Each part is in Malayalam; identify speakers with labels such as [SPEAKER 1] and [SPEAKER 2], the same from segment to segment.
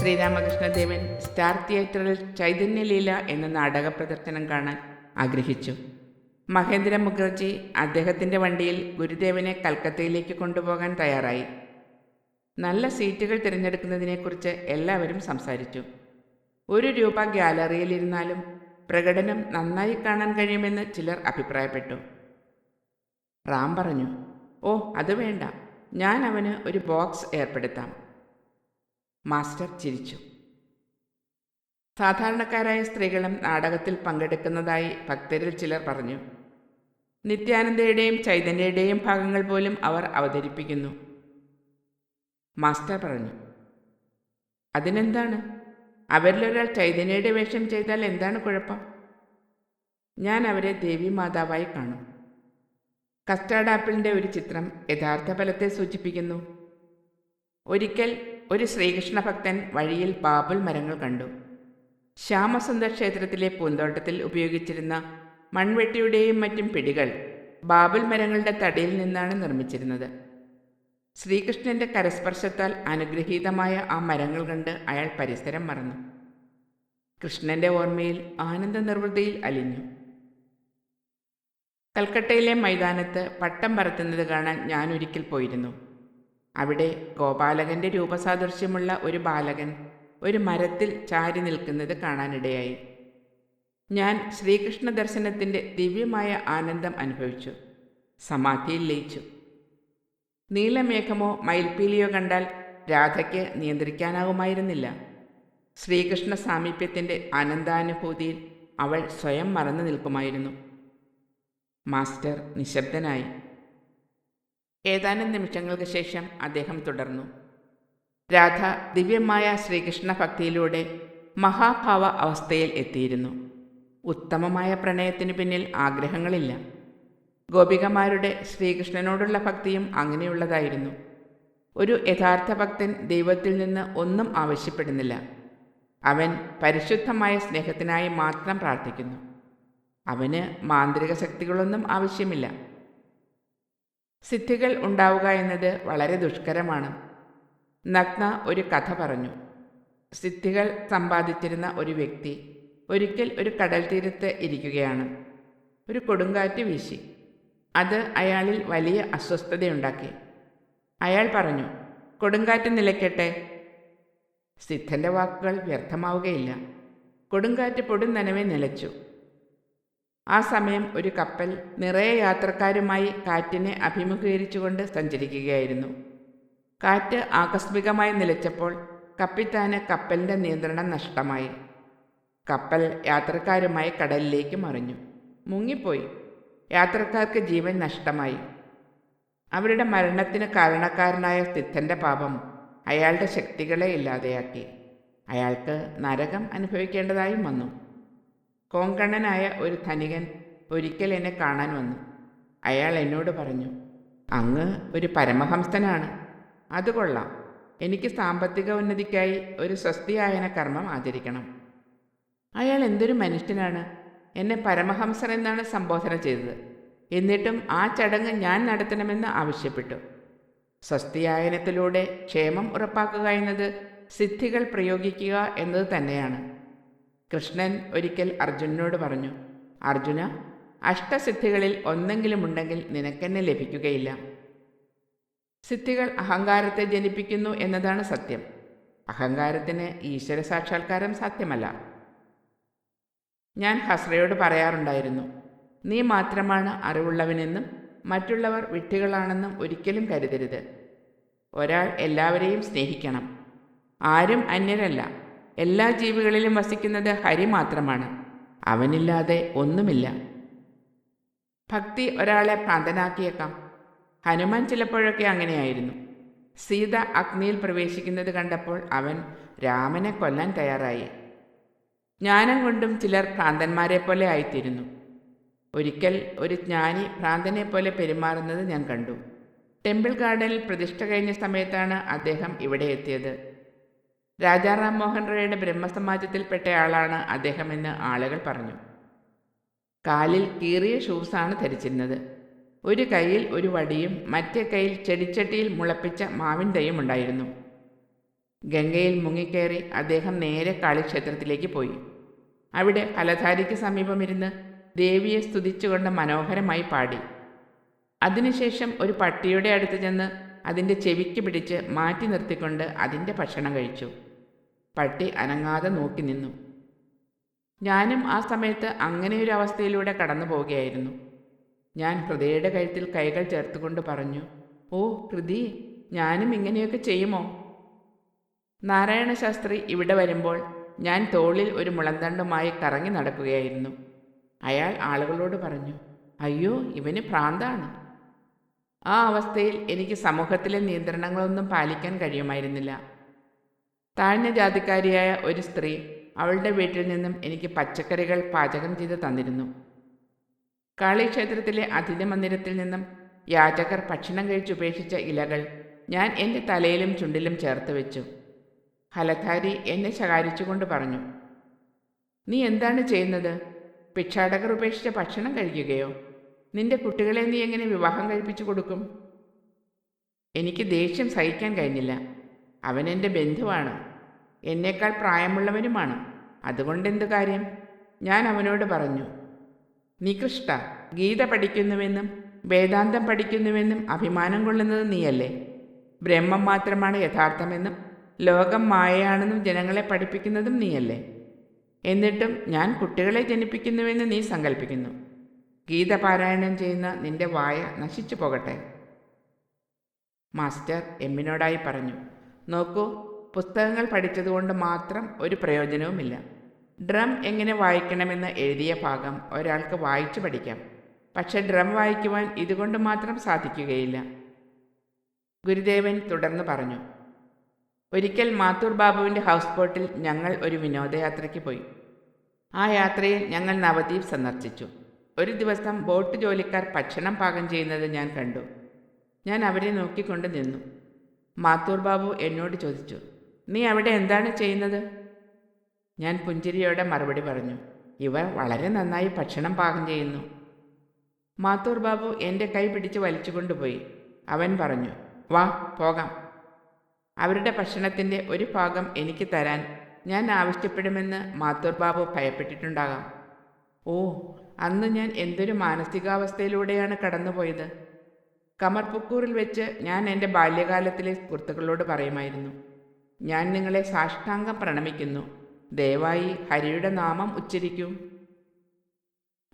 [SPEAKER 1] ശ്രീരാമകൃഷ്ണദേവൻ സ്റ്റാർ തിയേറ്ററിൽ ചൈതന്യലീല എന്ന നാടക പ്രദർശനം കാണാൻ ആഗ്രഹിച്ചു. മഹേന്ദ്ര മുഖർജി അദ്ദേഹത്തിന്റെ വണ്ടിയിൽ ഗുരുദേവനെ കൽക്കത്തയിലേക്ക് കൊണ്ടുപോകാൻ തയ്യാറായി. നല്ല സീറ്റുകൾ തിരഞ്ഞെടുക്കുന്നതിനെക്കുറിച്ച് എല്ലാവരും സംസാരിച്ചു. ഒരു രൂപ ഗ്യാലറിയിലിരുന്നാലും പ്രകടനം നന്നായി കാണാൻ കഴിയുമെന്ന് ചിലർ അഭിപ്രായപ്പെട്ടു. റാം പറഞ്ഞു ഓ അത് വേണ്ട. ഞാൻ അവന് ഒരു ബോക്സ് ഏർപ്പെടുത്താം. മാസ്റ്റർ ചിരിച്ചു. സാധാരണക്കാരായ സ്ത്രീകളും നാടകത്തിൽ പങ്കെടുക്കുന്നതായി ഭക്തരിൽ ചിലർ പറഞ്ഞു. നിത്യാനന്ദയുടെയും ചൈതന്യയുടെയും ഭാഗങ്ങൾ പോലും അവർ അവതരിപ്പിക്കുന്നു. മാസ്റ്റർ പറഞ്ഞു. അതിനെന്താണ്? അവരിലൊരാൾ ചൈതന്യയുടെ വേഷം ചെയ്താൽ എന്താണ് കുഴപ്പം? ഞാൻ അവരെ ദേവി മാതാവായി കാണും. കസ്റ്റാർഡ് ആപ്പിളിന്റെ ഒരു ചിത്രം യഥാർത്ഥ ഫലത്തെ സൂചിപ്പിക്കുന്നു. ഒരിക്കൽ ഒരു ശ്രീകൃഷ്ണ ഭക്തൻ വഴിയിൽ ബാബുൽ മരങ്ങൾ കണ്ടു. ശ്യാമസുന്ദർ ക്ഷേത്രത്തിലെ പൂന്തോട്ടത്തിൽ ഉപയോഗിച്ചിരുന്ന മൺവെട്ടിയുടെയും മറ്റും പിടികൾ ബാബുൽ മരങ്ങളുടെ തടിയിൽ നിന്നാണ് നിർമ്മിച്ചിരുന്നത്. ശ്രീകൃഷ്ണന്റെ കരസ്പർശത്താൽ അനുഗ്രഹീതമായ ആ മരങ്ങൾ കണ്ട് അയാൾ പരിസരം മറന്നു. കൃഷ്ണന്റെ ഓർമ്മയിൽ ആനന്ദ നിർവൃതിയിൽ അലിഞ്ഞു. കൽക്കട്ടയിലെ മൈതാനത്ത് പട്ടം പറത്തുന്നത് കാണാൻ ഞാൻ ഒരിക്കൽ പോയിരുന്നു. അവിടെ ഗോപാലകന്റെ രൂപസാദൃശ്യമുള്ള ഒരു ബാലകൻ ഒരു മരത്തിൽ ചാരി നിൽക്കുന്നത് കാണാനിടയായി. ഞാൻ ശ്രീകൃഷ്ണ ദർശനത്തിന്റെ ദിവ്യമായ ആനന്ദം അനുഭവിച്ചു. സമാധിയിൽ ലയിച്ചു. നീലമേഘമോ മയിൽപ്പീലിയോ കണ്ടാൽ രാധയ്ക്ക് നിയന്ത്രിക്കാനാകുമായിരുന്നില്ല ശ്രീകൃഷ്ണ സാമീപ്യത്തിന്റെ ആനന്ദാനുഭൂതിയിൽ അവൾ സ്വയം മറന്നു നിൽക്കുമായിരുന്നു. മാസ്റ്റർ നിശബ്ദനായി. ഏതാനും നിമിഷങ്ങൾക്ക് ശേഷം അദ്ദേഹം തുടർന്നു. രാധ ദിവ്യമായ ശ്രീകൃഷ്ണ ഭക്തിയിലൂടെ മഹാഭാവ അവസ്ഥയിൽ എത്തിയിരുന്നു. ഉത്തമമായ പ്രണയത്തിനു പിന്നിൽ ആഗ്രഹങ്ങളില്ല. ഗോപികമാരുടെ ശ്രീകൃഷ്ണനോടുള്ള ഭക്തിയും അങ്ങനെയുള്ളതായിരുന്നു. ഒരു യഥാർത്ഥ ഭക്തൻ ദൈവത്തിൽ നിന്ന് ഒന്നും ആവശ്യപ്പെടുന്നില്ല. അവൻ പരിശുദ്ധമായ സ്നേഹത്തിനായി മാത്രം പ്രാർത്ഥിക്കുന്നു. അവന് മാന്ത്രിക ശക്തികളൊന്നും ആവശ്യമില്ല. സിദ്ധികൾ ഉണ്ടാവുക എന്നത് വളരെ ദുഷ്കരമാണ്. നഗ്ന ഒരു കഥ പറഞ്ഞു. സിദ്ധികൾ സമ്പാദിച്ചിരുന്ന ഒരു വ്യക്തി ഒരിക്കൽ ഒരു കടൽ തീരത്ത് ഇരിക്കുകയാണ്. ഒരു കൊടുങ്കാറ്റ് വീശി. അത് അയാളിൽ വലിയ അസ്വസ്ഥതയുണ്ടാക്കി. അയാൾ പറഞ്ഞു കൊടുങ്കാറ്റ് നിലയ്ക്കട്ടെ. സിദ്ധന്റെ വാക്കുകൾ വ്യർത്ഥമാവുകയില്ല. കൊടുങ്കാറ്റ് പൊടുന്നനവെ നിലച്ചു. ആ സമയം ഒരു കപ്പൽ നിറയെ യാത്രക്കാരുമായി കാറ്റിനെ അഭിമുഖീകരിച്ചുകൊണ്ട് സഞ്ചരിക്കുകയായിരുന്നു. കാറ്റ് ആകസ്മികമായി നിലച്ചപ്പോൾ കപ്പിത്താന് കപ്പലിന്റെ നിയന്ത്രണം നഷ്ടമായി. കപ്പൽ യാത്രക്കാരുമായി കടലിലേക്ക് മറിഞ്ഞു. മുങ്ങിപ്പോയി. യാത്രക്കാർക്ക് ജീവൻ നഷ്ടമായി. അവരുടെ മരണത്തിന് കാരണക്കാരനായ സ്ഥിത്തന്റെ പാപം അയാളുടെ ശക്തികളെ ഇല്ലാതെയാക്കി. അയാൾക്ക് നരകം അനുഭവിക്കേണ്ടതായും വന്നു. കോങ്കണ്ണനായ ഒരു ധനികൻ ഒരിക്കൽ എന്നെ കാണാൻ വന്നു. അയാൾ എന്നോട് പറഞ്ഞു അങ്ങ് ഒരു പരമഹംസനാണ്. അത് കൊള്ളാം. എനിക്ക് സാമ്പത്തിക ഉന്നതിക്കായി ഒരു സ്വസ്തിയായന കർമ്മം ആചരിക്കണം. അയാൾ എന്തൊരു മനുഷ്യനാണ്. എന്നെ പരമഹംസൻ എന്നാണ് സംബോധന ചെയ്തത്. എന്നിട്ടും ആ ചടങ്ങ് ഞാൻ നടത്തണമെന്ന് ആവശ്യപ്പെട്ടു. സ്വസ്തിയായനത്തിലൂടെ ക്ഷേമം ഉറപ്പാക്കുക എന്നത് സിദ്ധികൾ പ്രയോഗിക്കുക എന്നത് തന്നെയാണ്. കൃഷ്ണൻ ഒരിക്കൽ അർജുനനോട് പറഞ്ഞു അർജുന അഷ്ടസിദ്ധികളിൽ ഒന്നെങ്കിലും ഉണ്ടെങ്കിൽ നിനക്കെന്നെ ലഭിക്കുകയില്ല. സിദ്ധികൾ അഹങ്കാരത്തെ ജനിപ്പിക്കുന്നു എന്നതാണ് സത്യം. അഹങ്കാരത്തിന് ഈശ്വര സാക്ഷാത്കാരം സാധ്യമല്ല. ഞാൻ ഹസ്രയോട് പറയാറുണ്ടായിരുന്നു നീ മാത്രമാണ് അറിവുള്ളവനെന്നും മറ്റുള്ളവർ വിട്ടുകളാണെന്നും ഒരിക്കലും കരുതരുത്. ഒരാൾ എല്ലാവരെയും സ്നേഹിക്കണം. ആരും അന്യരല്ല. എല്ലാ ജീവികളിലും വസിക്കുന്നത് ഹരി മാത്രമാണ്. അവനില്ലാതെ ഒന്നുമില്ല. ഭക്തി ഒരാളെ ഭ്രാന്തനാക്കിയേക്കാം ഹനുമാൻ ചിലപ്പോഴൊക്കെ അങ്ങനെയായിരുന്നു. സീത അഗ്നിയിൽ പ്രവേശിക്കുന്നത് കണ്ടപ്പോൾ അവൻ രാമനെ കൊല്ലാൻ തയ്യാറായി. ജ്ഞാനം കൊണ്ടും ചിലർ ഭ്രാന്തന്മാരെ പോലെ ആയിത്തീരുന്നു. ഒരിക്കൽ ഒരു ജ്ഞാനി ഭ്രാന്തനെ പോലെ പെരുമാറുന്നത് ഞാൻ കണ്ടു. ടെമ്പിൾ ഗാർഡനിൽ പ്രതിഷ്ഠ കഴിഞ്ഞ സമയത്താണ് അദ്ദേഹം ഇവിടെ എത്തിയത്. രാജാറാം മോഹൻ റോയുടെ ബ്രഹ്മസമാജത്തിൽപ്പെട്ടയാളാണ് അദ്ദേഹമെന്ന് ആളുകൾ പറഞ്ഞു. കാലിൽ കീറിയ ഷൂസാണ് ധരിച്ചിരുന്നത്. ഒരു കൈയിൽ ഒരു വടിയും മറ്റേ കൈയിൽ ചെടിച്ചട്ടിയിൽ മുളപ്പിച്ച മാവിൻ തൈയും ഉണ്ടായിരുന്നു. ഗംഗയിൽ മുങ്ങിക്കയറി അദ്ദേഹം നേരെ കാളിക്ഷേത്രത്തിലേക്ക് പോയി. അവിടെ ഫലധാരിക്ക് സമീപമിരുന്ന് ദേവിയെ സ്തുതിച്ചുകൊണ്ട് മനോഹരമായി പാടി. അതിനുശേഷം ഒരു പട്ടിയുടെ അടുത്ത് ചെന്ന് അതിന്റെ ചെവിക്ക് പിടിച്ച് മാറ്റി നിർത്തിക്കൊണ്ട് അതിന്റെ ഭക്ഷണം കഴിച്ചു. പട്ടി അനങ്ങാതെ നോക്കി നിന്നു. ഞാനും ആ സമയത്ത് അങ്ങനെ ഒരു അവസ്ഥയിലൂടെ കടന്നു പോവുകയായിരുന്നു. ഞാൻ ഹൃദയയുടെ കഴുത്തിൽ കൈകൾ ചേർത്തുകൊണ്ട് പറഞ്ഞു ഓ ഹൃദി ഞാനും ഇങ്ങനെയൊക്കെ ചെയ്യുമോ? നാരായണ ശാസ്ത്രി ഇവിടെ വരുമ്പോൾ ഞാൻ തോളിൽ ഒരു മുളന്തണ്ടുമായി കറങ്ങി നടക്കുകയായിരുന്നു. അയാൾ ആളുകളോട് പറഞ്ഞു അയ്യോ ഇവന് ഭ്രാന്താണ് ആ അവസ്ഥയിൽ എനിക്ക് സമൂഹത്തിലെ നിയന്ത്രണങ്ങളൊന്നും പാലിക്കാൻ കഴിയുമായിരുന്നില്ല. താഴ്ന്ന ജാതിക്കാരിയായ ഒരു സ്ത്രീ അവളുടെ വീട്ടിൽ നിന്നും എനിക്ക് പച്ചക്കറികൾ പാചകം ചെയ്ത് തന്നിരുന്നു. കാളിക്ഷേത്രത്തിലെ അതിഥി മന്ദിരത്തിൽ നിന്നും യാചകർ ഭക്ഷണം കഴിച്ചുപേക്ഷിച്ച ഇലകൾ ഞാൻ എന്റെ തലയിലും ചുണ്ടിലും ചേർത്ത് വെച്ചു. ഹലധാരി എന്നെ ശകാരിച്ചുകൊണ്ട് പറഞ്ഞു നീ എന്താണ് ചെയ്യുന്നത്? ഭിക്ഷാടകർ ഉപേക്ഷിച്ച ഭക്ഷണം കഴിക്കുകയോ? നിന്റെ കുട്ടികളെ നീ എങ്ങനെ വിവാഹം കഴിപ്പിച്ചു കൊടുക്കും? എനിക്ക് ദേഷ്യം സഹിക്കാൻ കഴിഞ്ഞില്ല. അവൻ എന്റെ ബന്ധുവാണ്. എന്നേക്കാൾ പ്രായമുള്ളവനുമാണ്. അതുകൊണ്ടെന്ത് കാര്യം? ഞാൻ അവനോട് പറഞ്ഞു നികൃഷ്ട ഗീത പഠിക്കുന്നുവെന്നും വേദാന്തം പഠിക്കുന്നുവെന്നും അഭിമാനം കൊള്ളുന്നത് നീയല്ലേ? ബ്രഹ്മം മാത്രമാണ് യഥാർത്ഥമെന്നും ലോകം മായയാണെന്നും ജനങ്ങളെ പഠിപ്പിക്കുന്നതും നീയല്ലേ? എന്നിട്ടും ഞാൻ കുട്ടികളെ ജനിപ്പിക്കുന്നുവെന്ന് നീ സങ്കല്പിക്കുന്നു ഗീത പാരായണം ചെയ്യുന്ന നിന്റെ വായ നശിച്ചു പോകട്ടെ. മാസ്റ്റർ എമ്മിനോടായി പറഞ്ഞു നോക്കൂ പുസ്തകങ്ങൾ പഠിച്ചതുകൊണ്ട് മാത്രം ഒരു പ്രയോജനവുമില്ല. ഡ്രം എങ്ങനെ വായിക്കണമെന്ന് എഴുതിയ ഭാഗം ഒരാൾക്ക് വായിച്ചു പഠിക്കാം. പക്ഷെ ഡ്രം വായിക്കുവാൻ ഇതുകൊണ്ട് മാത്രം സാധിക്കുകയില്ല. ഗുരുദേവൻ തുടർന്ന് പറഞ്ഞു ഒരിക്കൽ മാത്തൂർ ബാബുവിന്റെ ഹൗസ് ബോട്ടിൽ ഞങ്ങൾ ഒരു വിനോദയാത്രയ്ക്ക് പോയി. ആ യാത്രയിൽ ഞങ്ങൾ നവദ്വീപ് സന്ദർശിച്ചു. ഒരു ദിവസം ബോട്ട് ജോലിക്കാർ ഭക്ഷണം പാകം ചെയ്യുന്നത് ഞാൻ കണ്ടു. ഞാൻ അവരെ നോക്കിക്കൊണ്ട് നിന്നു. മാത്തൂർ ബാബു എന്നോട് ചോദിച്ചു നീ അവിടെ എന്താണ് ചെയ്യുന്നത്? ഞാൻ പുഞ്ചിരിയോടെ മറുപടി പറഞ്ഞു ഇവർ വളരെ നന്നായി ഭക്ഷണം പാകം ചെയ്യുന്നു. മാത്തൂർ ബാബു എന്റെ കൈ പിടിച്ച് വലിച്ചുകൊണ്ടുപോയി. അവൻ പറഞ്ഞു വാ പോകാം. അവരുടെ ഭക്ഷണത്തിന്റെ ഒരു ഭാഗം എനിക്ക് തരാൻ ഞാൻ ആവശ്യപ്പെടുമെന്ന് മാത്തൂർ ബാബു ഭയപ്പെട്ടിട്ടുണ്ടാകാം. ഓ അന്ന് ഞാൻ എന്തൊരു മാനസികാവസ്ഥയിലൂടെയാണ് കടന്നുപോയത്? കമർപുക്കൂറിൽ വെച്ച് ഞാൻ എന്റെ ബാല്യകാലത്തിലെ സുഹൃത്തുക്കളോട് പറയുമായിരുന്നു ഞാൻ നിങ്ങളെ സാഷ്ടാംഗം പ്രണമിക്കുന്നു. ദയവായി ഹരിയുടെ നാമം ഉച്ചരിക്കൂ.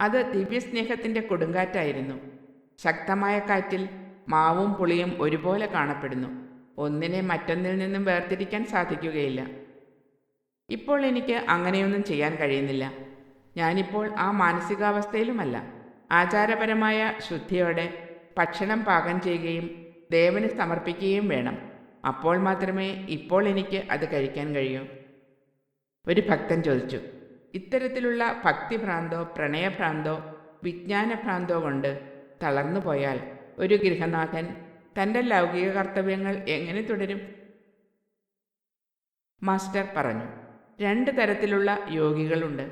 [SPEAKER 1] അത് ദിവ്യസ്നേഹത്തിന്റെ കൊടുങ്കാറ്റായിരുന്നു. ശക്തമായ കാറ്റിൽ മാവും പുളിയും ഒരുപോലെ കാണപ്പെടുന്നു. ഒന്നിനെ മറ്റൊന്നിൽ നിന്നും വേർതിരിക്കാൻ സാധിക്കുകയില്ല. ഇപ്പോൾ എനിക്ക് അങ്ങനെയൊന്നും ചെയ്യാൻ കഴിയുന്നില്ല. ഞാനിപ്പോൾ ആ മാനസികാവസ്ഥയിലുമല്ല. ആചാരപരമായ ശുദ്ധിയോടെ ഭക്ഷണം പാകം ചെയ്യുകയും ദേവന് സമർപ്പിക്കുകയും വേണം. അപ്പോൾ മാത്രമേ ഇപ്പോൾ എനിക്ക് അത് കഴിക്കാൻ കഴിയൂ. ഒരു ഭക്തൻ ചോദിച്ചു ഇത്തരത്തിലുള്ള ഭക്തിഭ്രാന്തോ പ്രണയഭ്രാന്തോ വിജ്ഞാനഭ്രാന്തോ കൊണ്ട് തളർന്നു പോയാൽ ഒരു ഗൃഹനാഥൻ തന്റെ ലൗകിക കർത്തവ്യങ്ങൾ എങ്ങനെ തുടരും? മാസ്റ്റർ പറഞ്ഞു രണ്ട് തരത്തിലുള്ള യോഗികളുണ്ട്.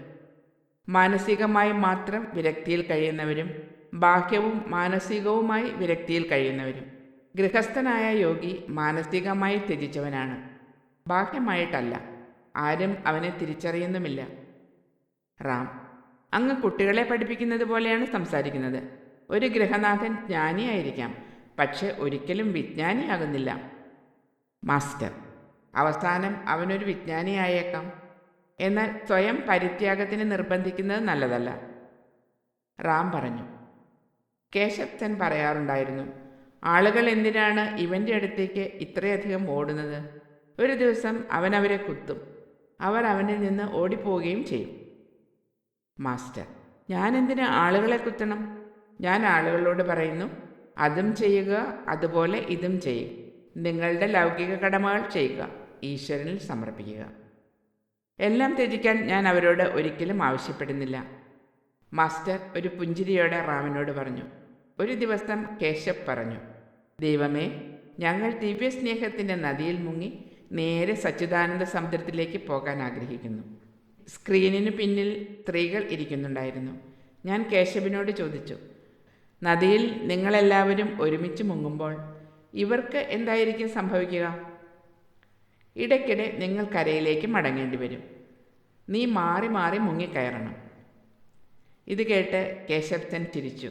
[SPEAKER 1] മാനസികമായി മാത്രം വിരക്തിയിൽ കഴിയുന്നവരും ബാഹ്യവും മാനസികവുമായി വിരക്തിയിൽ കഴിയുന്നവരും. ഗൃഹസ്ഥനായ യോഗി മാനസികമായി ത്യജിച്ചവനാണ്. ബാഹ്യമായിട്ടല്ല ആരും അവനെ തിരിച്ചറിയുന്നുമില്ല. റാം അങ്ങ് കുട്ടികളെ പഠിപ്പിക്കുന്നത് പോലെയാണ് സംസാരിക്കുന്നത്. ഒരു ഗൃഹനാഥൻ ജ്ഞാനിയായിരിക്കാം പക്ഷെ ഒരിക്കലും വിജ്ഞാനിയാകുന്നില്ല. മാസ്റ്റർ അവസാനം അവനൊരു വിജ്ഞാനിയായേക്കാം. എന്നാൽ സ്വയം പരിത്യാഗത്തിന് നിർബന്ധിക്കുന്നത് നല്ലതല്ല. റാം പറഞ്ഞു കേശവ് സെൻ പറയാറുണ്ടായിരുന്നു ആളുകൾ എന്തിനാണ് ഇവന്റെ അടുത്തേക്ക് ഇത്രയധികം ഓടുന്നത്? ഒരു ദിവസം അവൻ അവരെ കുത്തും അവർ അവനിൽ നിന്ന് ഓടിപ്പോവുകയും ചെയ്യും. മാസ്റ്റർ ഞാൻ എന്തിന് ആളുകളെ കുത്തണം? ഞാൻ ആളുകളോട് പറയുന്നു അതും ചെയ്യുക അതുപോലെ ഇതും ചെയ്യുക നിങ്ങളുടെ ലൗകിക കടമകൾ ചെയ്യുക ഈശ്വരനിൽ സമർപ്പിക്കുക. എല്ലാം ത്യജിക്കാൻ ഞാൻ അവരോട് ഒരിക്കലും ആവശ്യപ്പെടുന്നില്ല. മാസ്റ്റർ ഒരു പുഞ്ചിരിയോടെ റാമിനോട് പറഞ്ഞു ഒരു ദിവസം കേശവ് പറഞ്ഞു ദൈവമേ ഞങ്ങൾ ദിവ്യസ്നേഹത്തിന്റെ നദിയിൽ മുങ്ങി നേരെ സച്ചിദാനന്ദ സമുദ്രത്തിലേക്ക് പോകാൻ ആഗ്രഹിക്കുന്നു. സ്ക്രീനിന് പിന്നിൽ സ്ത്രീകൾ ഇരിക്കുന്നുണ്ടായിരുന്നു. ഞാൻ കേശവിനോട് ചോദിച്ചു നദിയിൽ നിങ്ങളെല്ലാവരും ഒരുമിച്ച് മുങ്ങുമ്പോൾ ഇവർക്ക് എന്തായിരിക്കും സംഭവിക്കുക? ഇടയ്ക്കിടെ നിങ്ങൾ കരയിലേക്ക് മടങ്ങേണ്ടി വരും. നീ മാറി മാറി മുങ്ങിക്കയറണം ഇത് കേട്ട് കേശവ്സൻ ചിരിച്ചു.